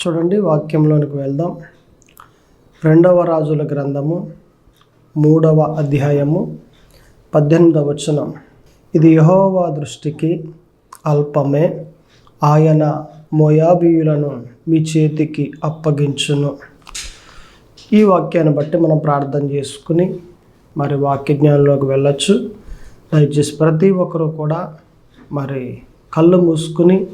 చూడండి వాక్యంలోనికి వెళ్దాం. రెండవ రాజుల గ్రంథము మూడవ అధ్యాయము పద్దెనిమిదవ వచనం. ఇది యహోవా దృష్టికి అల్పమే ఆయన మోయాబీయులను మీ చేతికి అప్పగించును. ఈ వాక్యాన్ని బట్టి మనం ప్రార్థన చేసుకుని మరి వాక్య జ్ఞానంలోకి వెళ్ళొచ్చు. దయచేసి ప్రతి ఒక్కరూ కూడా మరి కళ్ళు మూసుకుని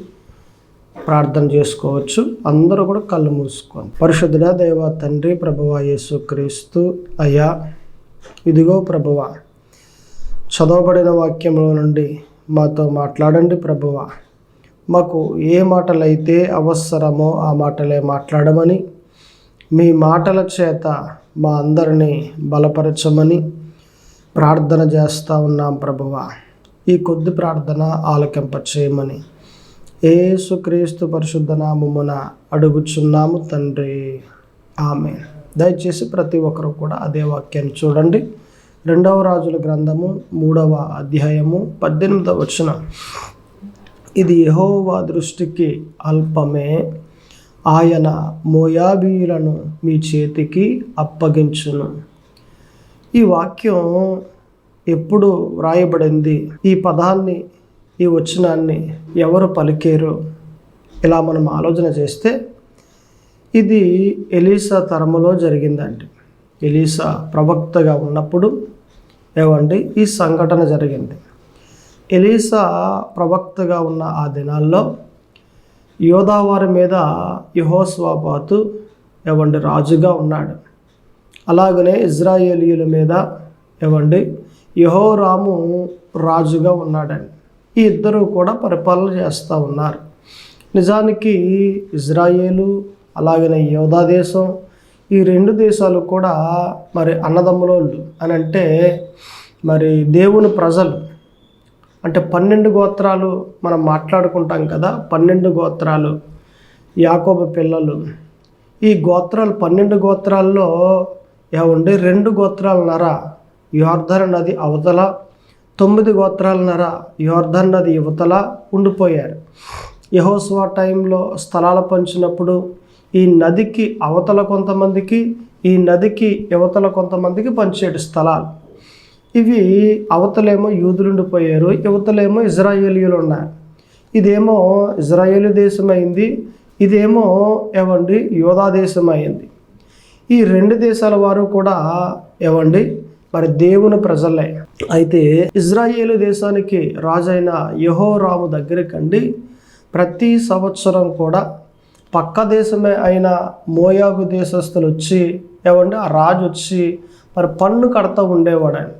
ప్రార్థన చేసుకోవచ్చు. అందరూ కూడా కళ్ళు మూసుకోండి. పరిశుద్ధుడా దేవ తండ్రి ప్రభువ యేసు క్రీస్తు అయ్యా ఇదిగో ప్రభువ చదవబడిన వాక్యంలో నుండి మాతో మాట్లాడండి ప్రభువ. మాకు ఏ మాటలైతే అవసరమో ఆ మాటలే మాట్లాడమని మీ మాటల చేత మా అందరినీ బలపరచమని ప్రార్థన చేస్తూ ఉన్నాం ప్రభువ. ఈ కొద్ది ప్రార్థన ఆలకింప చేయమని ఏసుక్రీస్తు పరిశుద్ధ నామమున అడుగుచున్నాము తండ్రి. ఆమె దయచేసి ప్రతి ఒక్కరు కూడా అదే వాక్యాన్ని చూడండి. రెండవ రాజుల గ్రంథము మూడవ అధ్యాయము పద్దెనిమిదవ వచనం. ఇది యహోవా దృష్టికి అల్పమే. ఆయన మోయాబీయులను మీ చేతికి అప్పగించును. ఈ వాక్యం ఎప్పుడు వ్రాయబడింది? ఈ పదాన్ని ఈ వచనాన్ని ఎవరు పలికేరు? ఇలా మనం ఆలోచన చేస్తే ఇది ఎలీసా తరములో జరిగిందండి. ఎలీసా ప్రవక్తగా ఉన్నప్పుడు ఏమండి ఈ సంఘటన జరిగింది. ఎలీసా ప్రవక్తగా ఉన్న ఆ దినాల్లో యోధావారి మీద యహోస్వాపాతు ఏవండి? రాజుగా ఉన్నాడు. అలాగనే ఇజ్రాయేలీయుల మీద ఏవండి? యహోరాము రాజుగా ఉన్నాడండి. ఈ ఇద్దరు కూడా పరిపాలన చేస్తూ ఉన్నారు. నిజానికి ఇజ్రాయేలు అలాగనే యోధా దేశం ఈ రెండు దేశాలు కూడా మరి అన్నదమ్ములోళ్ళు అని అంటే మరి దేవుని ప్రజలు. అంటే పన్నెండు గోత్రాలు మనం మాట్లాడుకుంటాం కదా పన్నెండు గోత్రాలు యాకోబ పిల్లలు. ఈ గోత్రాలు పన్నెండు గోత్రాల్లో ఏముండే రెండు గోత్రాల నర యోర్ధన్ నది అవతల తొమ్మిది గోత్రాల నర యోర్ధన్ నది యువతల ఉండిపోయారు. యహోస్వా టైంలో స్థలాలు పంచినప్పుడు ఈ నదికి అవతల కొంతమందికి ఈ నదికి యువతల కొంతమందికి పంచేడు స్థలాలు. ఇవి అవతలేమో యూదులు ఉండిపోయారు యువతలేమో ఇజ్రాయేలీయులు ఉన్నారు. ఇదేమో ఇజ్రాయేలు దేశం అయింది ఇదేమో ఏమండి యోధా దేశం అయింది ఈ రెండు దేశాల వారు కూడా ఏమండి మరి దేవుని ప్రజలే. అయితే ఇజ్రాయేలు దేశానికి రాజైన యహోరాము దగ్గరకండి ప్రతి సంవత్సరం కూడా పక్క దేశమే అయిన మోయాబు దేశస్తులు వచ్చి ఏమంటే ఆ రాజు వచ్చి మరి పన్ను కడతా ఉండేవాడండి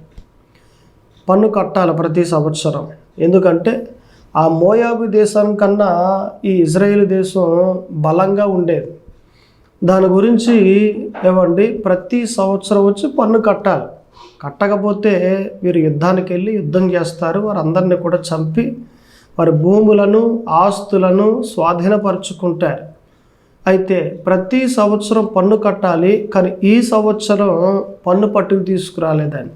పన్ను కట్టాలి ప్రతి సంవత్సరం. ఎందుకంటే ఆ మోయాబు దేశం కన్నా ఈ ఇజ్రాయేల్ దేశం బలంగా ఉండేది. దాని గురించి ఏమండి ప్రతి సంవత్సరం వచ్చి పన్ను కట్టాలి. కట్టకపోతే వీరు యుద్ధానికి వెళ్ళి యుద్ధం చేస్తారు. వారందరినీ కూడా చంపి వారి భూములను ఆస్తులను స్వాధీనపరుచుకుంటారు. అయితే ప్రతి సంవత్సరం పన్ను కట్టాలి కానీ ఈ సంవత్సరం పన్ను పట్టుకు తీసుకురాలేదని.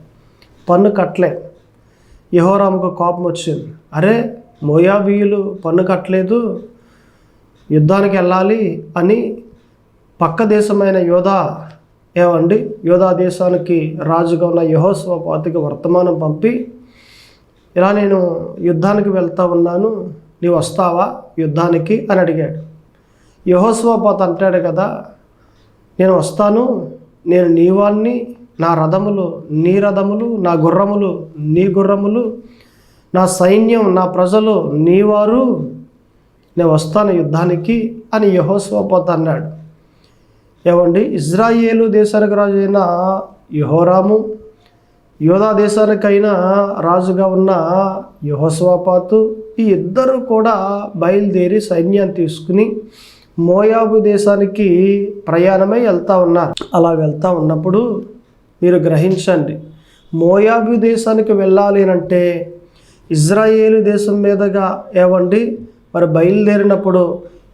పన్ను కట్టలే. యహోరాముకు కోపం వచ్చింది. అరే మోయాబీయులు పన్ను కట్టలేదు యుద్ధానికి వెళ్ళాలి అని పక్క దేశమైన యోధా ఏమండి యోధా దేశానికి రాజుగా ఉన్న యహోస్వపాతికి వర్తమానం పంపి ఇలా నేను యుద్ధానికి వెళ్తా ఉన్నాను నీవు వస్తావా యుద్ధానికి? అని అడిగాడు. యహోస్వపాత్ అంటాడు కదా నేను వస్తాను నేను నీ వాణ్ణి నా రథములు నీ రథములు నా గుర్రములు నీ గుర్రములు నా సైన్యం నా ప్రజలు నీవారు నేను వస్తాను యుద్ధానికి అని యహోస్వపాత్ అన్నాడు. ఏమండి? ఇజ్రాయేలు దేశానికి రాజు అయిన యహోరాము యోధా దేశానికైనా రాజుగా ఉన్న యహోస్వాపాతు ఈ ఇద్దరు కూడా బయలుదేరి సైన్యాన్ని తీసుకుని మోయాబు దేశానికి ప్రయాణమై వెళ్తూ ఉన్నారు. అలా వెళ్తూ ఉన్నప్పుడు మీరు గ్రహించండి మోయాబు దేశానికి వెళ్ళాలి అంటే ఇజ్రాయేలు దేశం మీదుగా ఏవండి మరి బయలుదేరినప్పుడు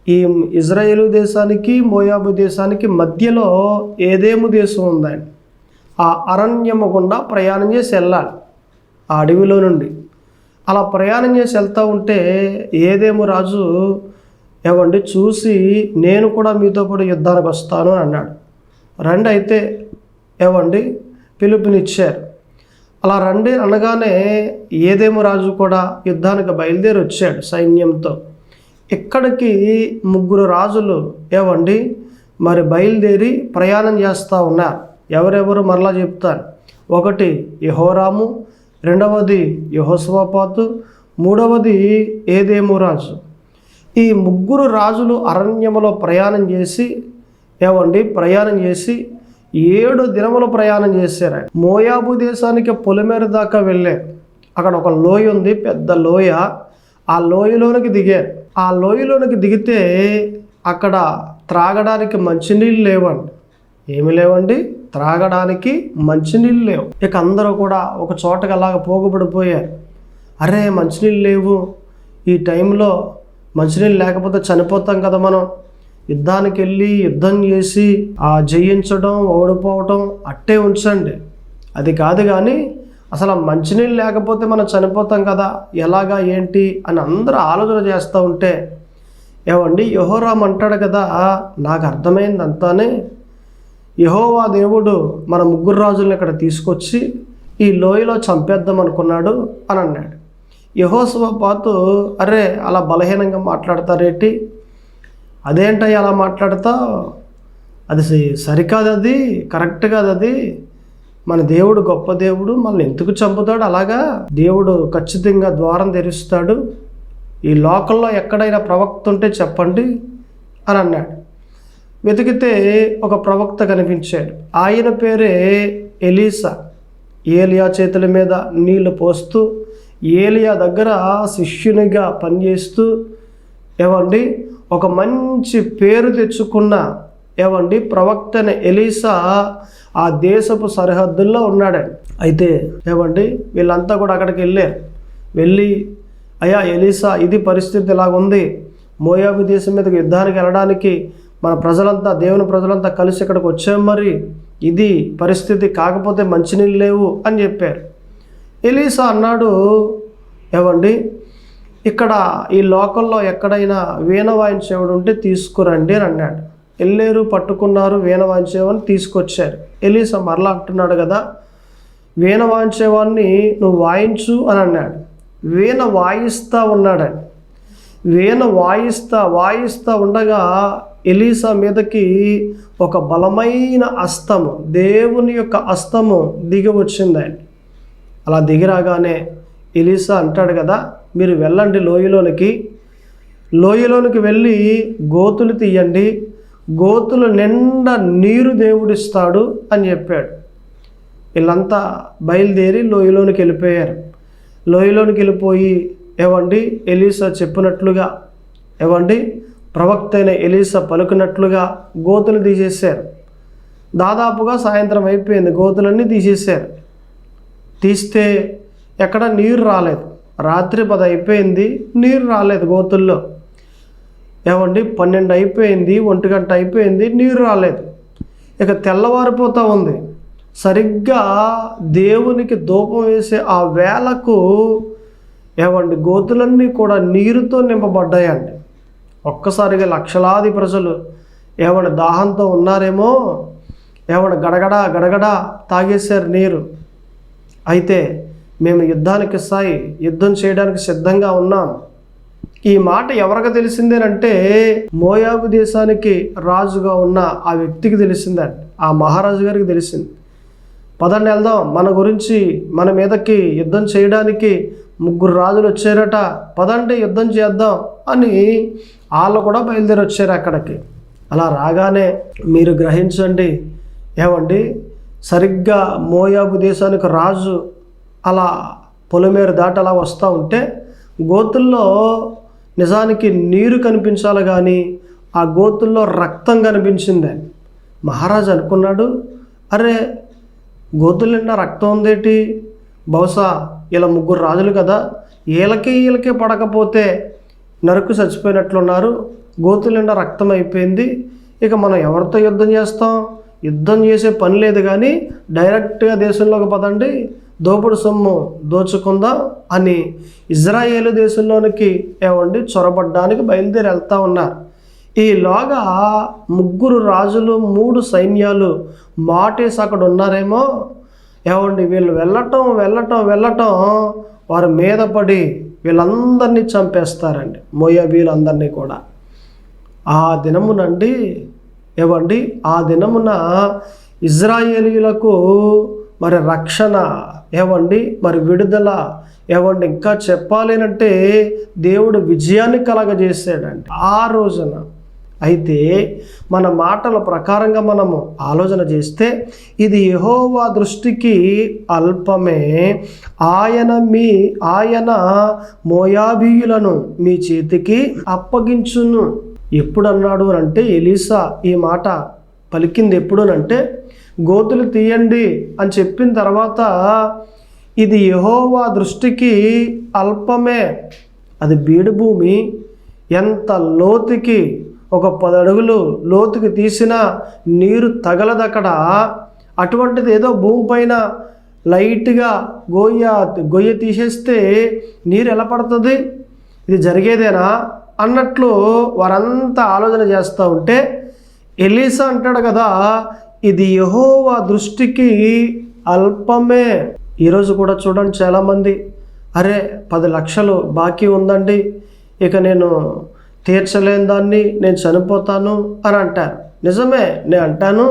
ఈ ఇజ్రాయేలు దేశానికి మోయాబు దేశానికి మధ్యలో ఏదేము దేశం ఉందండి? ఆ అరణ్యము గుండా ప్రయాణం చేసి వెళ్ళాలి ఆ అడవిలో నుండి. అలా ప్రయాణం చేసి వెళ్తూ ఉంటే ఏదేమో రాజు ఏమండి చూసి నేను కూడా మీతో పాటు యుద్ధానికి వస్తాను అని అన్నాడు. రండి అయితే ఏమండి పిలుపునిచ్చారు. అలా రండి అనగానే ఏదేమో రాజు కూడా యుద్ధానికి బయలుదేరి వచ్చాడు సైన్యంతో. ఇక్కడికి ముగ్గురు రాజులు ఏవండి? మరి బయలుదేరి ప్రయాణం చేస్తూ ఉన్నారు. ఎవరెవరు మరలా చెప్తారు ఒకటి యహోరాము రెండవది యహోస్వపాతు మూడవది ఏదేమో రాజు. ఈ ముగ్గురు రాజులు అరణ్యములో ప్రయాణం చేసి ఏవండి? ప్రయాణం చేసి ఏడు దినములు ప్రయాణం చేశారు. మోయాబు దేశానికి పొలిమేర దాకా వెళ్ళారు. అక్కడ ఒక లోయ ఉంది పెద్ద లోయ. ఆ లోయలోనికి దిగారు. ఆ లోయలోనికి దిగితే అక్కడ త్రాగడానికి మంచినీళ్ళు లేవండి. ఏమి లేవండి? త్రాగడానికి మంచినీళ్ళు లేవు. ఇక అందరూ కూడా ఒక చోటకి అలాగ పోగుబడిపోయారు అరే మంచినీళ్ళు లేవు. ఈ టైంలో మంచినీళ్ళు లేకపోతే చనిపోతాం కదా మనం. యుద్ధానికి వెళ్ళి యుద్ధం చేసి ఆ జయించడం ఓడిపోవటం అట్టే ఉంచండి. అది కాదు కానీ అసలు మంచినీళ్ళు లేకపోతే మనం చనిపోతాం కదా ఎలాగా ఏంటి అని అందరూ ఆలోచన చేస్తూ ఉంటే ఏమండి యహోరామ్ అంటాడు కదా నాకు అర్థమైంది అంతానే యహోవా దేవుడు మన ముగ్గురు రాజులను ఇక్కడ తీసుకొచ్చి ఈ లోయలో చంపేద్దాం అనుకున్నాడు అని అన్నాడు. యహోస్వపాతు అరే అలా బలహీనంగా మాట్లాడతారేటి అదేంటయ్య అలా మాట్లాడతావు? అది సరికాదు అది కరెక్ట్ కాదు అది మన దేవుడు గొప్ప దేవుడు మనల్ని ఎందుకు చంపుతాడు? అలాగా దేవుడు ఖచ్చితంగా ద్వారం తెరుస్తాడు. ఈ లోకల్లో ఎక్కడైనా ప్రవక్త ఉంటే చెప్పండి అని అన్నాడు. వెతికితే ఒక ప్రవక్త కనిపించాడు. ఆయన పేరే ఎలీసా. ఏలియా చేతుల మీద నీళ్ళు పోస్తూ ఏలియా దగ్గర శిష్యునిగా పనిచేస్తూ ఏమండి ఒక మంచి పేరు తెచ్చుకున్న ఏవండి ప్రవక్తన ఎలీసా ఆ దేశపు సరిహద్దుల్లో ఉన్నాడండి అయితే ఏవండి వీళ్ళంతా కూడా అక్కడికి వెళ్ళారు. వెళ్ళి అయ్యా ఎలీసా ఇది పరిస్థితి ఇలాగుంది మోయాబు దేశం మీదకి యుద్ధానికి వెళ్ళడానికి మన ప్రజలంతా దేవుని ప్రజలంతా కలిసి ఇక్కడికి వచ్చాం మరి. ఇది పరిస్థితి కాకపోతే మంచినీళ్ళు లేవు అని చెప్పారు. ఎలీసా అన్నాడు ఏవండి ఇక్కడ ఈ లోకల్లో ఎక్కడైనా వీణ వాయించేవాడు ఉంటే తీసుకురండి అని అన్నాడు. వెళ్ళారు పట్టుకున్నారు వీణ వాయించేవాడిని తీసుకొచ్చారు. ఎలీసా మరలా అంటున్నాడు కదా వీణ వాయించేవాడిని నువ్వు వాయించు అని అన్నాడు. వీణ వాయిస్తా ఉన్నాడని. వీణ వాయిస్తా వాయిస్తా ఉండగా ఎలీసా మీదకి ఒక బలమైన అస్తము దేవుని యొక్క అస్తము దిగి వచ్చిందండి అలా దిగిరాగానే ఎలీసా అంటాడు కదా మీరు వెళ్ళండి లోయలోనికి. లోయలోనికి వెళ్ళి గోతులు తీయండి. గోతుల నిండా నీరు దేవుడిస్తాడు అని చెప్పాడు. వీళ్ళంతా బయలుదేరి లోయలోనికి వెళ్ళిపోయారు. లోయలోనికి వెళ్ళిపోయి ఏవండి? ఎలీసా చెప్పినట్లుగా ఏవండి? ప్రవక్త అయిన ఎలీసా పలుకున్నట్లుగా గోతులు తీసేశారు. దాదాపుగా సాయంత్రం అయిపోయింది గోతులన్నీ తీసేశారు. తీస్తే ఎక్కడ నీరు రాలేదు. రాత్రి పది అయిపోయింది నీరు రాలేదు గోతుల్లో. ఏమండి? పన్నెండు అయిపోయింది ఒంటి గంట అయిపోయింది నీరు రాలేదు. ఇక తెల్లవారిపోతూ ఉంది. సరిగ్గా దేవునికి ధూపం వేసే ఆ వేళకు ఏమండి గోతులన్నీ కూడా నీరుతో నింపబడ్డాయండి. ఒక్కసారిగా లక్షలాది ప్రజలు ఏమైనా దాహంతో ఉన్నారేమో? ఏమైనా గడగడ గడగడ తాగేశారు నీరు. అయితే మేము యుద్ధానికి సాయి యుద్ధం చేయడానికి సిద్ధంగా ఉన్నాం. ఈ మాట ఎవరికి తెలిసిందేనంటే మోయాబు దేశానికి రాజుగా ఉన్న ఆ వ్యక్తికి తెలిసిందండి ఆ మహారాజు గారికి తెలిసింది. పదండి వెళ్దాం. మన గురించి మన మీదకి యుద్ధం చేయడానికి ముగ్గురు రాజులు వచ్చారట. పదండి యుద్ధం చేద్దాం అని వాళ్ళు కూడా బయలుదేరి వచ్చారు అక్కడికి. అలా రాగానే మీరు గ్రహించండి. ఏమండి? సరిగ్గా మోయాబు దేశానికి రాజు అలా పొలమేరు దాటి అలా వస్తూ ఉంటే గోతుల్లో నిజానికి నీరు కనిపించాలి కానీ ఆ గోతుల్లో రక్తం కనిపించింది. మహారాజు అనుకున్నాడు అరే గోతుల నిండా రక్తం ఉందేటి? బహుశా ఇలా ముగ్గురు రాజులు కదా వీళ్ళకి వీళ్ళకి పడకపోతే నరుకు చచ్చిపోయినట్లున్నారు. గోతుల నిండా రక్తం అయిపోయింది. ఇక మనం ఎవరితో యుద్ధం చేస్తాం? యుద్ధం చేసే పని లేదు కానీ డైరెక్ట్గా దేశంలోకి పదండి. దోపుడు సొమ్ము దోచుకుందాం అని ఇజ్రాయేలు దేశంలోనికి ఏమండి చొరబడ్డానికి బయలుదేరి వెళ్తా ఉన్నారు. ఈలోగా ముగ్గురు రాజులు మూడు సైన్యాలు మాటేసి అక్కడ ఉన్నారేమో. ఏమండి వీళ్ళు వెళ్ళటం వెళ్ళటం వెళ్ళటం వారి మీద పడి వీళ్ళందరినీ చంపేస్తారండి మోయాబీలందరినీ కూడా. ఆ దినమునండి ఏవండి? ఆ దినమున ఇజ్రాయేలీలకు మరి రక్షణ ఏవండి? మరి విడుదల. ఏవండి? ఇంకా చెప్పాలేనంటే దేవుడు విజయాన్ని కలగజేసాడండి ఆ రోజున అయితే మన మాటల ప్రకారంగా మనము ఆలోచన చేస్తే ఇది యహోవా దృష్టికి అల్పమే. ఆయన మీ ఆయన మోయాబీయులను మీ చేతికి అప్పగించును. ఎప్పుడు అన్నాడు అంటే ఎలీసా ఈ మాట పలికింది ఎప్పుడునంటే గోతులు తీయండి అని చెప్పిన తర్వాత ఇది యహోవా దృష్టికి అల్పమే. అది బీడు భూమి. ఎంత లోతుకి ఒక పది అడుగులు లోతుకి తీసిన నీరు తగలదక్కడ? అటువంటిది ఏదో భూమి పైన లైట్గా గొయ్య గొయ్య తీసేస్తే నీరు ఎలా పడుతుంది? ఇది జరిగేదేనా? అన్నట్లు వారంతా ఆలోచన చేస్తూ ఉంటే ఎలీసా అంటాడు కదా ఇది యహోవా దృష్టికి అల్పమే. ఈరోజు కూడా చూడండి చాలామంది అరే పది లక్షలు బాకీ ఉందండి ఇక నేను తీర్చలేని దాన్ని నేను చనిపోతాను అని అంటారు. నిజమే నేను అంటాను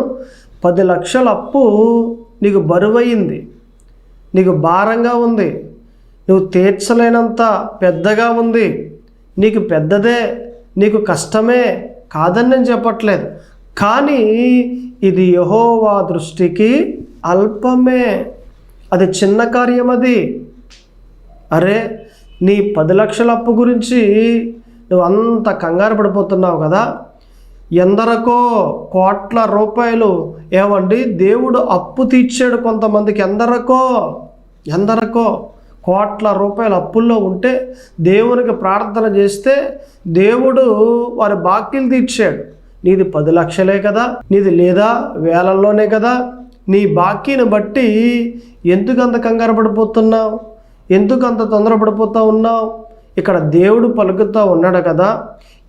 పది లక్షల అప్పు నీకు బరువయింది నీకు భారంగా ఉంది నువ్వు తీర్చలేనంత పెద్దగా ఉంది నీకు పెద్దదే నీకు కష్టమే కాదని నేను చెప్పట్లేదు. కానీ ఇది యహోవా దృష్టికి అల్పమే. అది చిన్న కార్యం అది. అరే నీ పది లక్షల అప్పు గురించి నువ్వు అంత కంగారు పడిపోతున్నావు కదా. ఎందరకో కోట్ల రూపాయలు. ఏమండి? దేవుడు అప్పు తీర్చాడు కొంతమందికి. ఎందరకో? ఎందరకో కోట్ల రూపాయల అప్పుల్లో ఉంటే దేవునికి ప్రార్థన చేస్తే దేవుడు వారి బాకీలు తీర్చాడు. నీది పది లక్షలే కదా నీది లేదా వేలల్లోనే కదా. నీ బాకీని బట్టి ఎందుకు అంత కంగారు పడిపోతున్నావు? ఎందుకు అంత తొందరపడిపోతూ ఉన్నావు? ఇక్కడ దేవుడు పలుకుతూ ఉన్నాడు కదా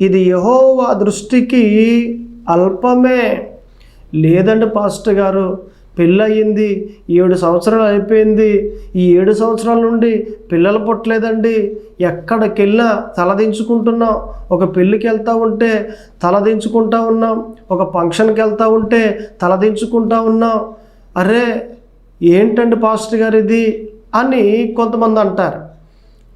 ఇది యహోవా దృష్టికి అల్పమే. లేదండి పాస్టర్ గారు పెళ్ళయింది ఏడు సంవత్సరాలు అయిపోయింది. ఈ ఏడు సంవత్సరాల నుండి పిల్లలు పుట్టలేదండి. ఎక్కడికెళ్ళా తలదించుకుంటున్నాం ఒక పెళ్ళికి వెళ్తూ ఉంటే తలదించుకుంటా ఉన్నాం. ఒక ఫంక్షన్కి వెళ్తూ ఉంటే తలదించుకుంటా ఉన్నాం. అరే ఏంటండి పాస్టర్ గారు ఇది? అని కొంతమంది అంటారు.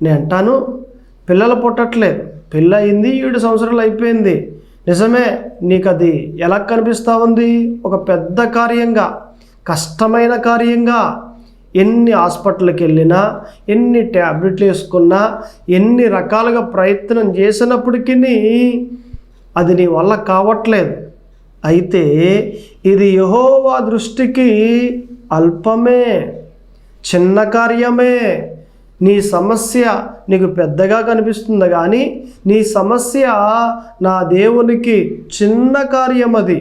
నేను అంటాను పిల్లలు పుట్టట్లేదు. పెళ్ళి అయింది ఏడు సంవత్సరాలు అయిపోయింది. నిజమే నీకు అది ఎలా కనిపిస్తూ ఉంది? ఒక పెద్ద కార్యంగా. కష్టమైన కార్యంగా ఎన్ని హాస్పిటల్కి వెళ్ళినా ఎన్ని ట్యాబ్లెట్లు వేసుకున్నా ఎన్ని రకాలుగా ప్రయత్నం చేసినప్పటికీ అది నీ వల్ల కావట్లేదు. అయితే ఇది యహోవా దృష్టికి అల్పమే చిన్న కార్యమే. నీ సమస్య నీకు పెద్దగా కనిపిస్తుంది కానీ నీ సమస్య నా దేవునికి చిన్న కార్యం అది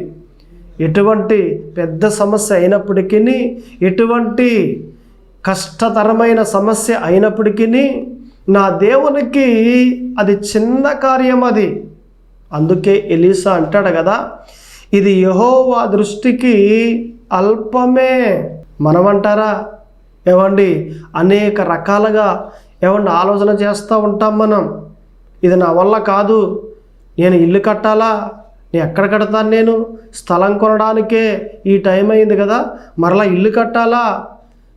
ఎటువంటి పెద్ద సమస్య అయినప్పటికీ ఎటువంటి కష్టతరమైన సమస్య అయినప్పటికీ నా దేవునికి అది చిన్న కార్యం అది. అందుకే ఎలీసా అంటాడు కదా ఇది యహోవా దృష్టికి అల్పమే. మనమంటారా? ఏమండి అనేక రకాలుగా ఏమండి ఆలోచన చేస్తూ ఉంటాం మనం. ఇది నా వల్ల కాదు. నేను ఇల్లు కట్టాలా? నేను ఎక్కడ కడతాను నేను? స్థలం కొనడానికే ఈ టైం అయింది కదా. మరలా ఇల్లు కట్టాలా?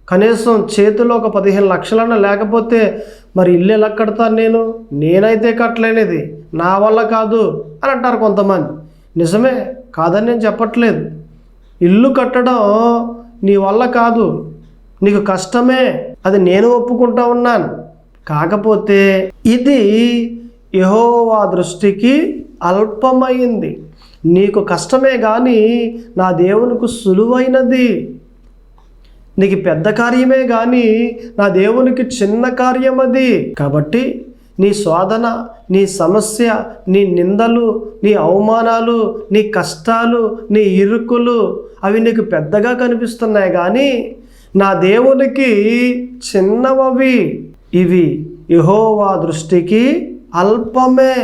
కనీసం చేతిలో ఒక పదిహేను లక్షలన్నా లేకపోతే మరి ఇల్లు ఎలా కడతాను నేను? నేనైతే కట్టలేనిది. నా వల్ల కాదు అని అంటారు కొంతమంది. నిజమే? కాదని నేను చెప్పట్లేదు. ఇల్లు కట్టడం నీ వల్ల కాదు. నీకు కష్టమే. అది నేను ఒప్పుకుంటా ఉన్నాను. కాకపోతే ఇది యహోవా దృష్టికి అల్పమైంది. నీకు కష్టమే కానీ నా దేవునికి సులువైనది. నీకు పెద్ద కార్యమే కానీ నా దేవునికి చిన్న కార్యం అది కాబట్టి నీ శోధన నీ సమస్య నీ నిందలు నీ అవమానాలు నీ కష్టాలు నీ ఇరుకులు అవి నీకు పెద్దగా కనిపిస్తున్నాయి కానీ నా దేవునికి చిన్నవవి. ఇవి యహోవా దృష్టికి అల్పమే.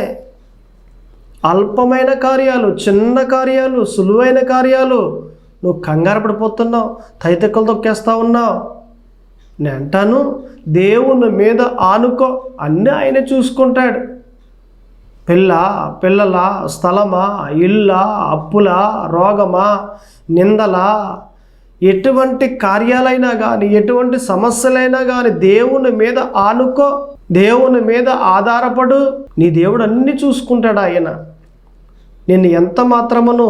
అల్పమైన కార్యాలు చిన్న కార్యాలు సులువైన కార్యాలు. నువ్వు కంగారు పడిపోతున్నావు తైతెక్కలు తొక్కేస్తా ఉన్నావు. నేను అంటాను దేవుని మీద ఆనుకో అన్నీ ఆయన చూసుకుంటాడు. పిల్ల పిల్లల స్థలమా ఇళ్ళ అప్పులా రోగమా నిందలా. ఎటువంటి కార్యాలైనా కానీ ఎటువంటి సమస్యలైనా కానీ దేవుని మీద ఆనుకో దేవుని మీద ఆధారపడు. నీ దేవుడు అన్నీ చూసుకుంటాడు ఆయన. నిన్ను ఎంత మాత్రమును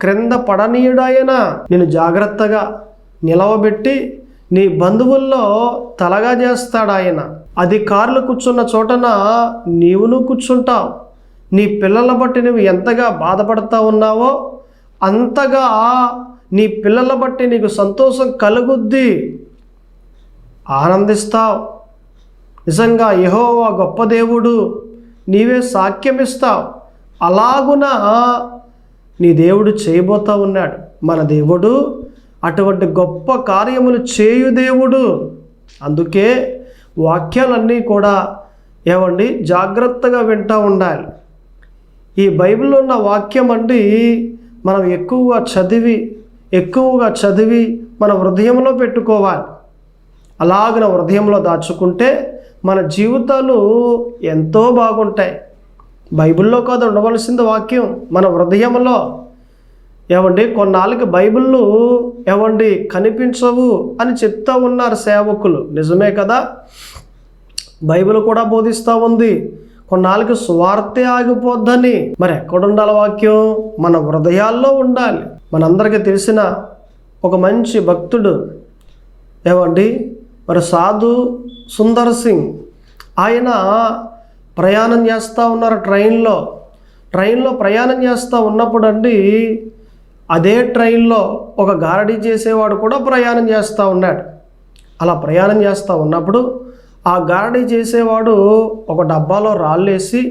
క్రింద పడనీయుడు ఆయన జాగ్రత్తగా నిలవబెట్టి నీ బంధువుల్లో తలగా చేస్తాడు ఆయన అధికారులు కూర్చున్న చోటన నీవును కూర్చుంటావు. నీ పిల్లల బట్టి నువ్వు ఎంతగా బాధపడతా ఉన్నావో అంతగా నీ పిల్లల బట్టి నీకు సంతోషం కలుగుద్ది. ఆనందిస్తావు. నిజంగా యెహోవా గొప్ప దేవుడు. నీవే సాక్ష్యమిస్తావు. అలాగున నీ దేవుడు చేయబోతా ఉన్నాడు. మన దేవుడు అటువంటి గొప్ప కార్యములు చేయు దేవుడు. అందుకే వాక్యాలన్నీ కూడా ఏమండి? జాగ్రత్తగా వింటూ ఉండాలి. ఈ బైబిల్లో ఉన్న వాక్యం అండి మనం ఎక్కువగా చదివి ఎక్కువగా చదివి మన హృదయంలో పెట్టుకోవాలి. అలాగిన హృదయంలో దాచుకుంటే మన జీవితాలు ఎంతో బాగుంటాయి. బైబిల్లో కాదు ఉండవలసింది వాక్యం. మన హృదయంలో ఏమండి కొన్నాళ్ళకి బైబిళ్ళు ఏమండి కనిపించవు అని చెప్తూ ఉన్నారు సేవకులు. నిజమే కదా? బైబిల్ కూడా బోధిస్తూ ఉంది. కొన్నాళ్ళకి స్వార్థే ఆగిపోద్దని. మరి ఎక్కడ ఉండాలి వాక్యం? మన హృదయాల్లో ఉండాలి. మనందరికీ తెలిసిన ఒక మంచి భక్తుడు ఏమండి? మరి సాధు సుందర్ సింగ్. ఆయన ప్రయాణం చేస్తూ ఉన్నారు ట్రైన్లో. ట్రైన్లో ప్రయాణం చేస్తూ ఉన్నప్పుడు అండి అదే ట్రైన్లో ఒక గారడీ చేసేవాడు కూడా ప్రయాణం చేస్తూ ఉన్నాడు. అలా ప్రయాణం చేస్తూ ఉన్నప్పుడు ఆ గారడీ చేసేవాడు ఒక డబ్బాలో రాళ్ళేసి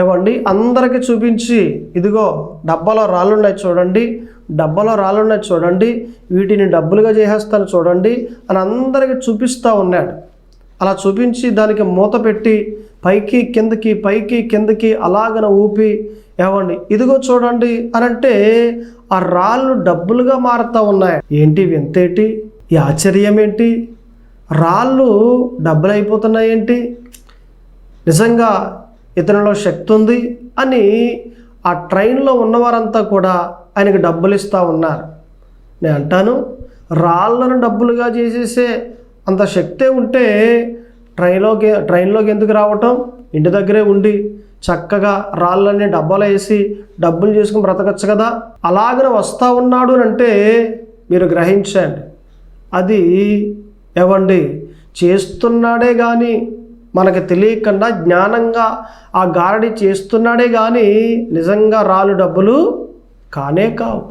ఏమండి అందరికీ చూపించి ఇదిగో డబ్బాలో రాళ్ళు ఉన్నాయి చూడండి డబ్బాలో రాళ్ళు ఉన్నాయి చూడండి వీటిని డబ్బులుగా చేసేస్తాను చూడండి అని అందరికీ చూపిస్తూ ఉన్నాడు. అలా చూపించి దానికి మూత పెట్టి పైకి కిందకి పైకి కిందకి అలాగన ఊపి ఏమండి ఇదిగో చూడండి అని అంటే ఆ రాళ్ళు డబ్బులుగా మారుతూ ఉన్నాయి. ఏంటి వింతేటి ఈ ఆశ్చర్యం ఏంటి? రాళ్ళు డబ్బులు అయిపోతున్నాయి ఏంటి? నిజంగా ఇతనిలో శక్తి ఉంది అని ఆ ట్రైన్లో ఉన్నవారంతా కూడా ఆయనకు డబ్బులు ఇస్తూ ఉన్నారు. నేను అంటాను రాళ్ళను డబ్బులుగా చేసేసే అంత శక్తే ఉంటే ట్రైన్లోకి ట్రైన్లోకి ఎందుకు రావటం? ఇంటి దగ్గరే ఉండి చక్కగా రాళ్ళన్నీ డబ్బాలో వేసి డబ్బులు చేసుకుని బ్రతకచ్చు కదా? అలాగనే వస్తూ ఉన్నాడు అని అంటే మీరు గ్రహించండి. అది ఏవండి చేస్తున్నాడే కానీ మనకు తెలియకుండా జ్ఞానంగా ఆ గారడి చేస్తున్నాడే కానీ నిజంగా రాళ్ళు డబ్బులు కానే కావు.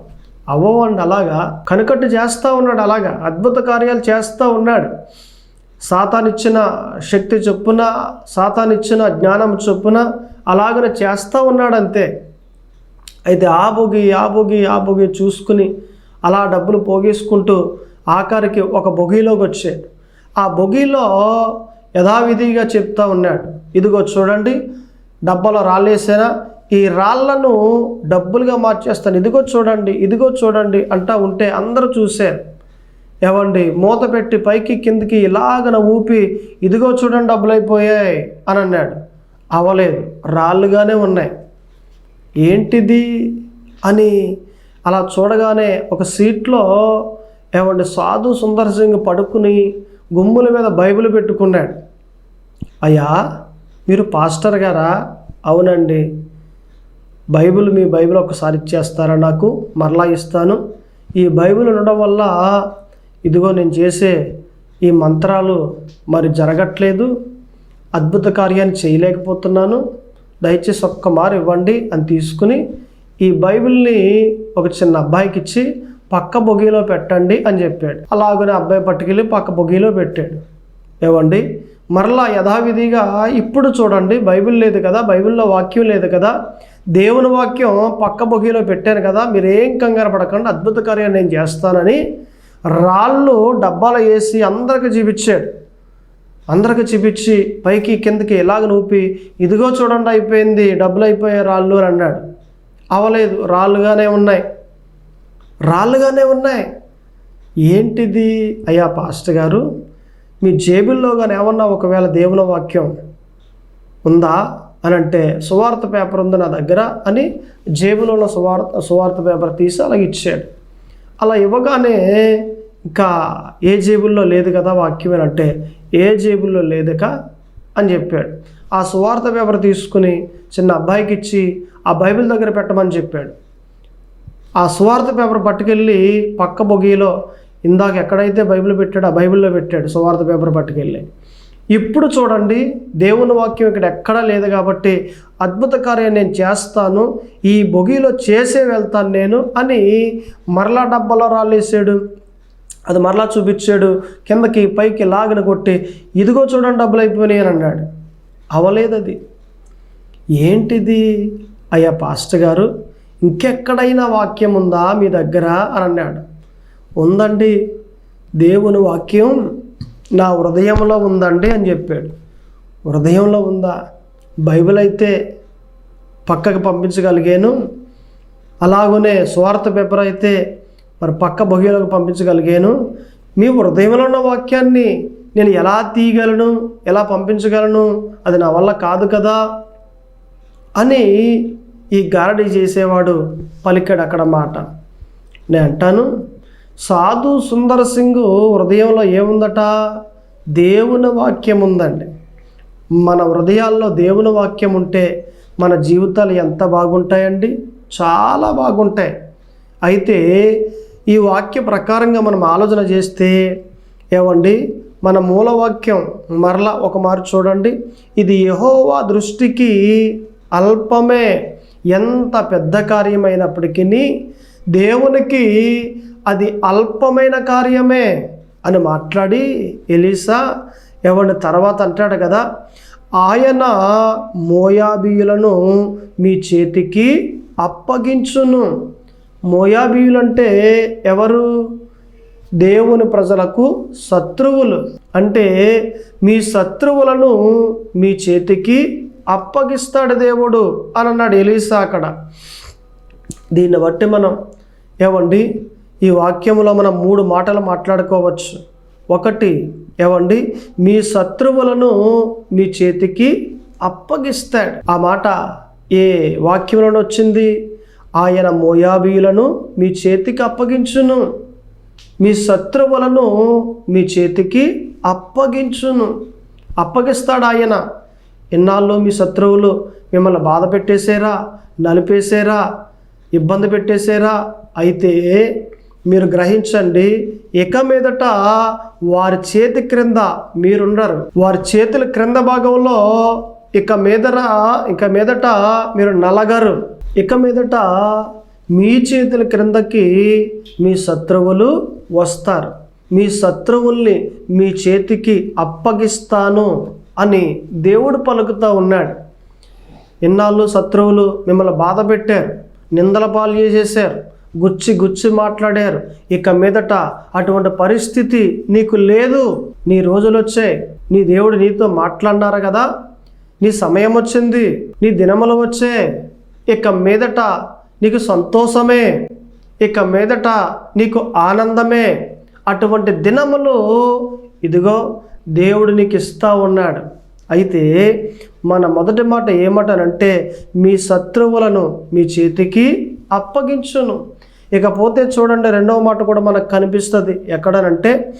అవ్వండి అలాగా. కనుకట్టు చేస్తూ ఉన్నాడు అలాగా. అద్భుత కార్యాలు చేస్తూ ఉన్నాడు. సాతానిచ్చిన శక్తి చొప్పున సాతానిచ్చిన జ్ఞానం చొప్పున అలాగనే చేస్తూ ఉన్నాడంతే. అయితే ఆ బొగి ఆ బొగి ఆ బొగి చూసుకుని అలా డబ్బులు పోగేసుకుంటూ ఆఖరికి ఒక బొగిలోకి వచ్చాడు ఆ బొగిలో యథావిధిగా చెప్తా ఉన్నాడు. ఇదిగో చూడండి డబ్బాలో రాళ్ళేసానా? ఈ రాళ్ళను డబ్బులుగా మార్చేస్తాను. ఇదిగో చూడండి ఇదిగో చూడండి అంటా ఉంటే అందరూ చూశారు ఏవండి మూత పెట్టి పైకి కిందికి ఇలాగన ఊపి ఇదిగో చూడండి డబ్బులు అయిపోయాయి అని అన్నాడు. అవలేదు రాళ్ళుగానే ఉన్నాయి. ఏంటిది అని అలా చూడగానే ఒక సీట్లో ఏమండి సాధు సుందర్ సింగ్ పడుకుని గుమ్ముల మీద బైబిల్ పెట్టుకున్నాడు. అయ్యా మీరు పాస్టర్ గారా? అవునండి. బైబిల్ మీ బైబిల్ ఒకసారి ఇచ్చేస్తారా నాకు? మరలా ఇస్తాను. ఈ బైబిల్ ఉండడం వల్ల ఇదిగో నేను చేసే ఈ మంత్రాలు మరి జరగట్లేదు. అద్భుత కార్యాన్ని చేయలేకపోతున్నాను. దయచేసి ఒక్క మారు ఇవ్వండి అని తీసుకుని ఈ బైబిల్ని ఒక చిన్న అబ్బాయికి ఇచ్చి పక్క బొగిలో పెట్టండి అని చెప్పాడు. అలాగనే అబ్బాయి పట్టుకెళ్ళి పక్క బొగిలో పెట్టాడు. ఏవండి మరలా యథావిధిగా ఇప్పుడు చూడండి బైబిల్ లేదు కదా బైబిల్లో వాక్యం లేదు కదా దేవుని వాక్యం పక్క బొగిలో పెట్టాను కదా మీరేం కంగారు పడకండి అద్భుత కార్యాన్ని నేను చేస్తానని రాళ్ళు డబ్బాలో వేసి అందరికి చూపించాడు. అందరికి చూపించి పైకి కిందకి ఇలాగ నూపి ఇదిగో చూడండి అయిపోయింది డబ్బులు అయిపోయాయి రాళ్ళు అని అన్నాడు. అవలేదు రాళ్ళుగానే ఉన్నాయి. రాళ్ళుగానే ఉన్నాయి. ఏంటిది? అయ్యా పాస్టర్ గారు మీ జేబుల్లో కానీ ఏమన్నా ఒకవేళ దేవుని వాక్యం ఉందా అని అంటే సువార్త పేపర్ ఉంది నా దగ్గర అని జేబులో ఉన్న సువార్త సువార్త పేపర్ తీసి అలా ఇచ్చాడు. అలా ఇవ్వగానే ఇంకా ఏ జేబుల్లో లేదు కదా వాక్యం అని అంటే ఏ జేబుల్లో లేదుక అని చెప్పాడు. ఆ సువార్త పేపర్ తీసుకుని చిన్న అబ్బాయికి ఇచ్చి ఆ బైబిల్ దగ్గర పెట్టమని చెప్పాడు. ఆ సువార్త పేపర్ పట్టుకెళ్ళి పక్క బొగిలో ఇందాక ఎక్కడైతే బైబిల్ పెట్టాడో ఆ బైబిల్లో పెట్టాడు సువార్త పేపర్ పట్టుకెళ్ళి. ఇప్పుడు చూడండి దేవుని వాక్యం ఇక్కడ ఎక్కడా లేదు కాబట్టి అద్భుత కార్యం నేను చేస్తాను ఈ బొగిలో చేసే వెళ్తాను నేను అని మరలా డబ్బాలో రాలేసాడు అది మరలా చూపించాడు కిందకి పైకి లాగిన కొట్టి ఇదిగో చూడండి డబ్బులు అయిపోయినాయి అని అన్నాడు. అవలేదు అది ఏంటిది? అయ్యా పాస్టర్ గారు ఇంకెక్కడైనా వాక్యం ఉందా మీ దగ్గర? అని అన్నాడు. ఉందండి. దేవుని వాక్యం నా హృదయంలో ఉందండి అని చెప్పాడు. హృదయంలో ఉందా? బైబిల్ అయితే పక్కకు పంపించగలిగాను. అలాగనే స్వార్థ పేపర్ అయితే మరి పక్క బొగిలోకి పంపించగలిగాను. మీ హృదయంలో ఉన్న వాక్యాన్ని నేను ఎలా తీయగలను ఎలా పంపించగలను అది నా వల్ల కాదు కదా అని ఈ గారడీ చేసేవాడు పలికాడు అక్కడ మాట. నేను అంటాను సాధు సుందర్ సింగ్ హృదయంలో ఏముందట? దేవుని వాక్యం ఉందండి. మన హృదయాల్లో దేవుని వాక్యం ఉంటే మన జీవితాలు ఎంత బాగుంటాయండి? చాలా బాగుంటాయి. అయితే ఈ వాక్య ప్రకారంగా మనం ఆలోచన చేస్తే ఏమండి? మన మూలవాక్యం మరలా ఒక మారు చూడండి. ఇది యహోవా దృష్టికి అల్పమే ఎంత పెద్ద కార్యమైనప్పటికీ దేవునికి అది అల్పమైన కార్యమే అని మాట్లాడి ఎలీసా ఎవరిని తర్వాత అంటాడు కదా ఆయన మోయాబీయులను మీ చేతికి అప్పగించును. మోయాబీయులంటే ఎవరు? దేవుని ప్రజలకు శత్రువులు. అంటే మీ శత్రువులను మీ చేతికి అప్పగిస్తాడు దేవుడు అని అన్నాడు ఎలీసా అక్కడ. దీన్ని బట్టి మనం ఏమండి ఈ వాక్యంలో మనం మూడు మాటలు మాట్లాడుకోవచ్చు. ఒకటి ఏమండి మీ శత్రువులను మీ చేతికి అప్పగిస్తాడు. ఆ మాట ఏ వాక్యంలో వచ్చింది ఆయన మోయాబీయులను మీ చేతికి అప్పగించును. మీ శత్రువులను మీ చేతికి అప్పగించును. అప్పగిస్తాడు ఆయన. ఇన్నాళ్ళు మీ శత్రువులు మిమ్మల్ని బాధ పెట్టేశారా? నలిపేశారా? ఇబ్బంది పెట్టేశారా? అయితే మీరు గ్రహించండి ఇక మీదట వారి చేతి క్రింద మీరున్నారు వారి చేతుల క్రింద భాగంలో ఇక మీదర ఇక మీదట మీరు నలగరు. ఇక మీదట మీ చేతుల క్రిందకి మీ శత్రువులు వస్తారు. మీ శత్రువుల్ని మీ చేతికి అప్పగిస్తాను అని దేవుడు పలుకుతూ ఉన్నాడు. ఇన్నాళ్ళు శత్రువులు మిమ్మల్ని బాధ పెట్టారు నిందల పాలు చేసేసారు గుచ్చి గుచ్చి మాట్లాడారు. ఇక మీదట అటువంటి పరిస్థితి నీకు లేదు. నీ రోజులు వచ్చాయి. నీ దేవుడు నీతో మాట్లాడినారు కదా. నీ సమయం వచ్చింది. నీ దినములు వచ్చే ఇక మీదట నీకు సంతోషమే ఇక మీదట నీకు ఆనందమే. అటువంటి దినములు ఇదిగో దేవుడు నీకు ఇస్తూ ఉన్నాడు. అయితే మన మొదటి మాట ఏమటనంటే మీ శత్రువులను మీ చేతికి అప్పగించును. ఇకపోతే చూడండి రెండవ మాట కూడా మనకు కనిపిస్తుంది. ఎక్కడనంటే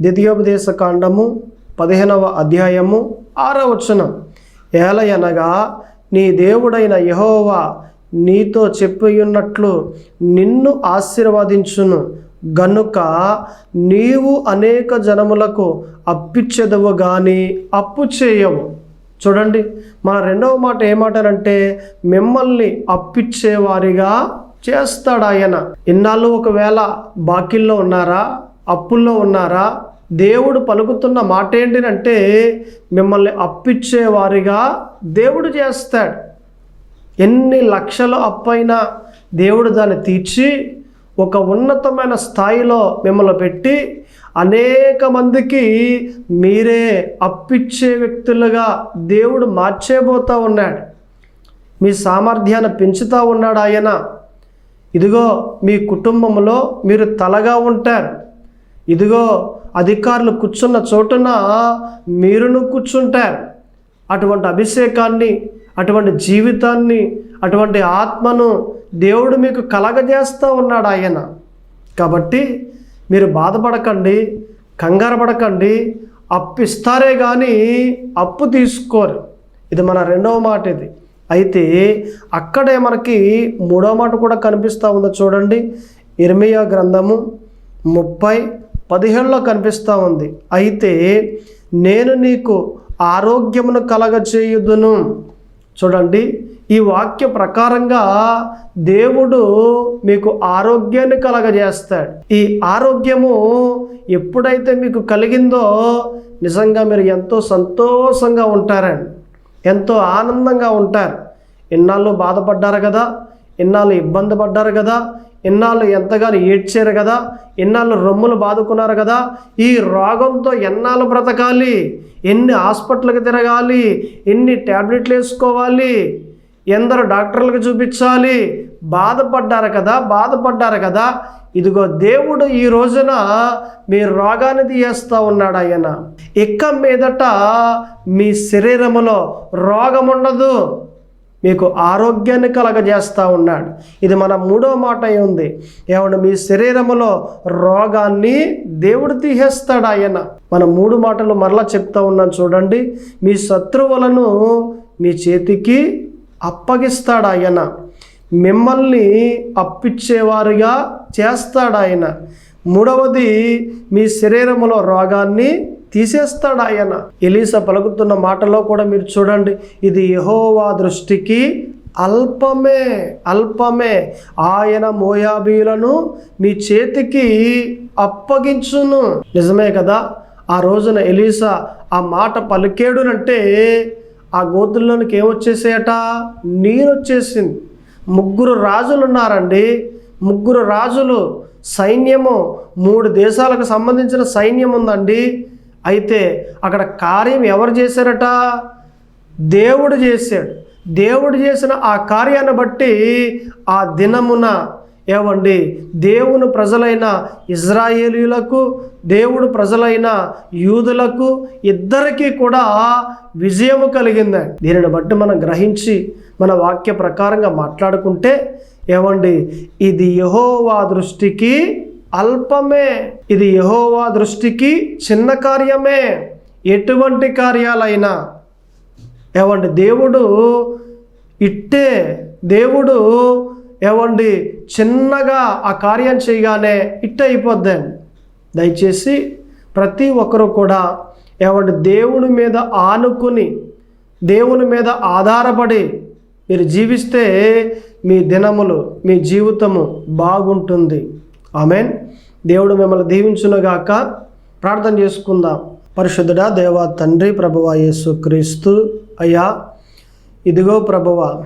ద్వితీయోపదేశ కాండము పదిహేనవ అధ్యాయము ఆరవ వచనం. ఏలయనగా నీ దేవుడైన యహోవా నీతో చెప్పియున్నట్లు నిన్ను ఆశీర్వదించును. గనుక నీవు అనేక జనములకు అప్పిచ్చెదవు కానీ అప్పు చేయవు. చూడండి మన రెండవ మాట ఏమాటనంటే మిమ్మల్ని అప్పిచ్చేవారిగా చేస్తాడు ఆయన ఇన్నాళ్ళు ఒకవేళ బాకీల్లో ఉన్నారా? అప్పుల్లో ఉన్నారా? దేవుడు పలుకుతున్న మాట ఏంటినంటే మిమ్మల్ని అప్పిచ్చేవారిగా దేవుడు చేస్తాడు. ఎన్ని లక్షల అప్పైనా దేవుడు దాన్ని తీర్చి ఒక ఉన్నతమైన స్థాయిలో మిమ్మల్ని పెట్టి అనేక మందికి మీరే అప్పిచ్చే వ్యక్తులుగా దేవుడు మార్చేబోతా ఉన్నాడు. మీ సామర్థ్యాన్ని పెంచుతూ ఉన్నాడు ఆయన. ఇదిగో మీ కుటుంబంలో మీరు తలగా ఉంటారు. ఇదిగో అధికారులు కూర్చున్న చోటున మీరును కూర్చుంటారు. అటువంటి అభిషేకాన్ని అటువంటి జీవితాన్ని అటువంటి ఆత్మను దేవుడు మీకు కలగజేస్తూ ఉన్నాడు ఆయన. కాబట్టి మీరు బాధపడకండి కంగారు పడకండి అప్పు ఇస్తారే కానీ అప్పు తీసుకోరు. ఇది మన రెండవ మాట ఇది. అయితే అక్కడే మనకి మూడవ మాట కూడా కనిపిస్తూ ఉందో చూడండి. ఇర్మియా గ్రంథము ముప్పై పదిహేనులో కనిపిస్తూ ఉంది. అయితే నేను నీకు ఆరోగ్యమును కలగచేయుదును చూడండి ఈ వాక్య ప్రకారంగా దేవుడు మీకు ఆరోగ్యాన్ని కలగజేస్తాడు. ఈ ఆరోగ్యము ఎప్పుడైతే మీకు కలిగిందో నిజంగా మీరు ఎంతో సంతోషంగా ఉంటారండి. ఎంతో ఆనందంగా ఉంటారు. ఇన్నాళ్ళు బాధపడ్డారు కదా ఇన్నాళ్ళు ఇబ్బంది పడ్డారు కదా ఇన్నాళ్ళు ఎంతగానో ఏడ్చారు కదా ఇన్నాళ్ళు రొమ్ములు బాదుకున్నారు కదా ఈ రోగంతో ఎన్నాళ్ళు బ్రతకాలి ఎన్ని హాస్పిటల్కి తిరగాలి ఎన్ని ట్యాబ్లెట్లు వేసుకోవాలి ఎందరు డాక్టర్లకు చూపించాలి బాధపడ్డారు కదా బాధపడ్డారు కదా. ఇదిగో దేవుడు ఈ రోజున మీ రోగాన్ని తీయేస్తూ ఉన్నాడు ఆయన. ఇక్క మీదట మీ శరీరములో రోగం ఉండదు. మీకు ఆరోగ్యాన్ని కలగజేస్తూ ఉన్నాడు. ఇది మన మూడో మాట అయి ఉంది. ఏమన్నా మీ శరీరములో రోగాన్ని దేవుడు తీసేస్తాడు ఆయన. మన మూడు మాటలు మరలా చెప్తా ఉన్నాను చూడండి. మీ శత్రువులను మీ చేతికి అప్పగిస్తాడు ఆయన. మిమ్మల్ని అప్పిచ్చేవారుగా చేస్తాడు ఆయన. మూడవది మీ శరీరంలో రోగాన్ని తీసేస్తాడు ఆయన. ఎలీస పలుకుతున్న మాటలో కూడా మీరు చూడండి ఇది యహోవా దృష్టికి అల్పమే అల్పమే. ఆయన మోయాబీలను మీ చేతికి అప్పగించును. నిజమే కదా ఆ రోజున ఎలీసా ఆ మాట పలికేడునంటే ఆ గోతుల్లోనికి ఏమొచ్చేసేయట? నీరు వచ్చేసింది ముగ్గురు రాజులు ఉన్నారండి ముగ్గురు రాజులు సైన్యము మూడు దేశాలకు సంబంధించిన సైన్యం ఉందండి అయితే అక్కడ కార్యం ఎవరు చేశారట? దేవుడు చేశాడు. దేవుడు చేసిన ఆ కార్యాన్ని బట్టి ఆ దినమున ఏమండి? దేవుని ప్రజలైన ఇజ్రాయేలీలకు దేవుడు ప్రజలైన యూదులకు ఇద్దరికీ కూడా విజయము కలిగింది. దీనిని బట్టి మనం గ్రహించి మన వాక్య ప్రకారంగా మాట్లాడుకుంటే ఏమండి? ఇది యహోవా దృష్టికి అల్పమే. ఇది యహోవా దృష్టికి చిన్న కార్యమే. ఎటువంటి కార్యాలైనా. ఏమండి దేవుడు ఇట్టే. దేవుడు ఏమండి చిన్నగా ఆ కార్యం చేయగానే ఇట్ట అయిపోద్దండి దయచేసి ప్రతి ఒక్కరూ కూడా ఏమండి దేవుని మీద ఆనుకుని దేవుని మీద ఆధారపడి మీరు జీవిస్తే మీ దినములు మీ జీవితము బాగుంటుంది. ఆమెన్. దేవుడు మిమ్మల్ని దీవించునుగాక ప్రార్థన చేసుకుందాం. పరిశుద్ధుడా దేవా తండ్రి ప్రభువ యేసు క్రీస్తు అయ్యా ఇదిగో ప్రభువ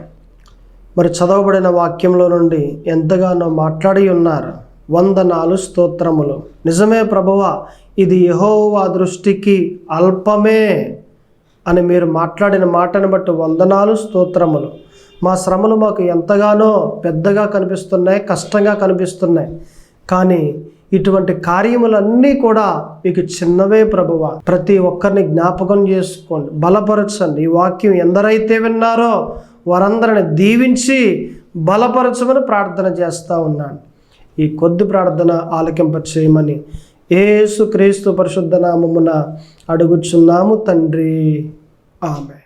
మరి చదవబడిన వాక్యంలో నుండి ఎంతగానో మాట్లాడి ఉన్నారు. వందనాలు స్తోత్రములు. నిజమే ప్రభువ ఇది యహోవా దృష్టికి అల్పమే అని మీరు మాట్లాడిన మాటను బట్టి వందనాలు స్తోత్రములు. మా శ్రమలు మాకు ఎంతగానో పెద్దగా కనిపిస్తున్నాయి కష్టంగా కనిపిస్తున్నాయి. కానీ ఇటువంటి కార్యములన్నీ కూడా మీకు చిన్నవే ప్రభువ. ప్రతి ఒక్కరిని జ్ఞాపకం చేసుకోండి బలపరచండి. ఈ వాక్యం ఎందరైతే విన్నారో వారందరిని దీవించి బలపరచమని ప్రార్థన చేస్తూ ఉన్నాను. ఈ కొద్ది ప్రార్థన ఆలకింప చేయమని ఏసు క్రీస్తు పరిశుద్ధ నామమున అడుగుచున్నాము తండ్రి. ఆమె